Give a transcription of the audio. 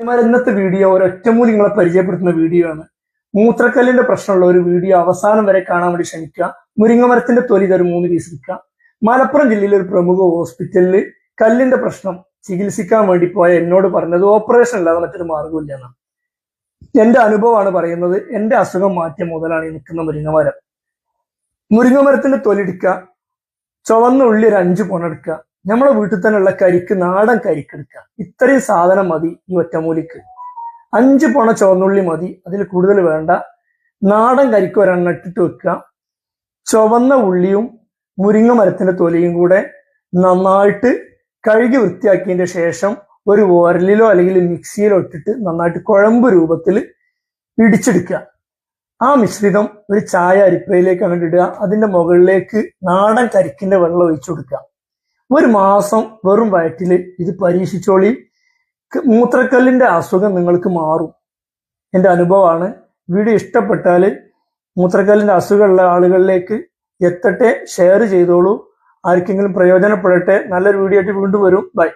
ഇന്നത്തെ വീഡിയോ ഒരൊറ്റമൂലി നിങ്ങളെ പരിചയപ്പെടുത്തുന്ന വീഡിയോ ആണ്. മൂത്രക്കല്ലിന്റെ പ്രശ്നമുള്ള ഒരു വീഡിയോ അവസാനം വരെ കാണാൻ വേണ്ടി ശ്രമിക്കുക. മുരിങ്ങമരത്തിന്റെ തൊലി ഒരു മൂന്ന് പീസ് മലപ്പുറം ജില്ലയിലെ ഒരു പ്രമുഖ ഹോസ്പിറ്റലിൽ കല്ലിന്റെ പ്രശ്നം ചികിത്സിക്കാൻ വേണ്ടി പോയ എന്നോട് പറഞ്ഞത് ഓപ്പറേഷൻ അല്ലാതെ മറ്റൊരു മാർഗമില്ല എന്നാണ്. എന്റെ അനുഭവമാണ് പറയുന്നത് എന്റെ അസുഖം മാറ്റിയ മുതലാണ് ഈ നിൽക്കുന്ന മുരിങ്ങമരം. മുരിങ്ങമരത്തിന്റെ തൊലി എടുക്കുക. ചുവന്ന ഉള്ളി ഒരു അഞ്ച് പൊണെടുക്കുക നമ്മളെ വീട്ടിൽ തന്നെയുള്ള കരിക്ക് നാടൻ കരിക്ക് എടുക്കുക. ഇത്രയും സാധനം മതി ഈ ഒറ്റമൂലിക്ക്. അഞ്ച് പൊണ ചുവന്നുള്ളി മതി. അതിൽ കൂടുതൽ വേണ്ട. നാടൻ കരിക്ക് ഒരെണ്ണം ഇട്ടിട്ട് വെക്കുക. ചുവന്ന ഉള്ളിയും മുരിങ്ങ മരത്തിന്റെ തൊലിയും കൂടെ നന്നായിട്ട് കഴുകി വൃത്തിയാക്കിയതിന്റെ ശേഷം ഒരു ഓരലിലോ അല്ലെങ്കിൽ മിക്സിയിലോ ഇട്ടിട്ട് നന്നായിട്ട് കുഴമ്പ് രൂപത്തിൽ ഇടിച്ചെടുക്കുക ആ മിശ്രിതം ഒരു ചായ അരിപ്പയിലേക്ക് അങ്ങോട്ട് ഇടുക. അതിന്റെ മുകളിലേക്ക് നാടൻ കരിക്കിന്റെ വെള്ളം ഒഴിച്ചു കൊടുക്കുക. ഒരു മാസം വെറും വയറ്റിൽ ഇത് പരീക്ഷിച്ചോളി. മൂത്രക്കല്ലിന്റെ അസുഖം നിങ്ങൾക്ക് മാറും. എന്റെ അനുഭവമാണ്. വീഡിയോ ഇഷ്ടപ്പെട്ടാൽ മൂത്രക്കല്ലിന്റെ അസുഖമുള്ള ആളുകളിലേക്ക് എത്തട്ടെ ഷെയർ ചെയ്തോളൂ. ആർക്കെങ്കിലും പ്രയോജനപ്പെടട്ടെ. നല്ലൊരു വീഡിയോ ആയിട്ട് വീണ്ടും വരും. ബൈ